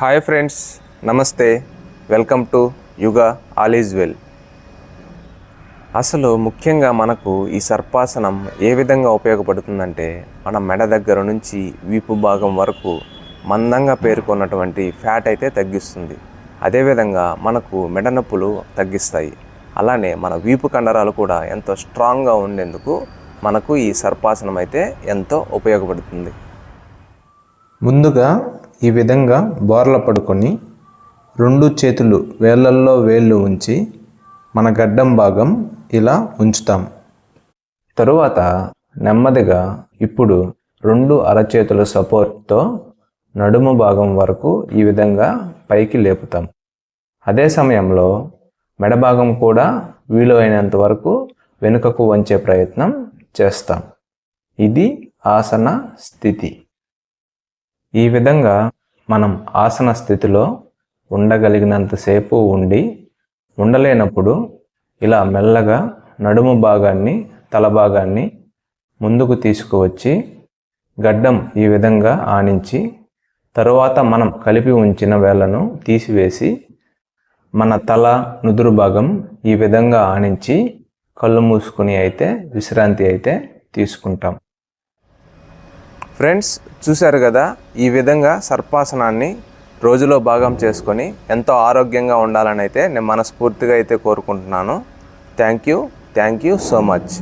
Hi friends namaste. Welcome to Yuga all is well అసలు ముఖ్యంగా మనకు ఈ సర్పాసనం ఏ విధంగా ఉపయోగపడుతుందంటే మన మెడ దగ్గర నుంచి వీపు భాగం వరకు మందంగా పేర్కొన్నటువంటి ఫ్యాట్ అయితే తగ్గిస్తుంది. అదేవిధంగా మనకు మెడ నొప్పులు తగ్గిస్తాయి. అలానే మన వీపు కండరాలు కూడా ఎంతో స్ట్రాంగ్గా ఉండేందుకు మనకు ఈ సర్పాసనం అయితే ఎంతో ఉపయోగపడుతుంది. ముందుగా ఈ విధంగా బోర్ల పడుకొని రెండు చేతులు వేళ్ళల్లో వేళ్ళు ఉంచి మన గడ్డం భాగం ఇలా ఉంచుతాం. తరువాత నెమ్మదిగా ఇప్పుడు రెండు అరచేతుల సపోర్ట్తో నడుము భాగం వరకు ఈ విధంగా పైకి లేపుతాం. అదే సమయంలో మెడ భాగం కూడా వీలైనంత వరకు వెనుకకు వంచే ప్రయత్నం చేస్తాం. ఇది ఆసన స్థితి. ఈ విధంగా మనం ఆసన స్థితిలో ఉండగలిగినంతసేపు ఉండి ఉండలేనప్పుడు ఇలా మెల్లగా నడుము భాగాన్ని తల భాగాన్ని ముందుకు తీసుకువచ్చి గడ్డం ఈ విధంగా ఆనించి తరువాత మనం కలిపి ఉంచిన వేళ్ళను తీసివేసి మన తల నుదురు భాగం ఈ విధంగా ఆనించి కళ్ళు మూసుకుని అయితే విశ్రాంతి అయితే తీసుకుంటాం. ఫ్రెండ్స్ చూశారు కదా ఈ విధంగా సర్పాసనాన్ని రోజులో భాగం చేసుకొని ఎంతో ఆరోగ్యంగా ఉండాలని అయితే నేను మనస్ఫూర్తిగా అయితే కోరుకుంటున్నాను. Thank you thank you so much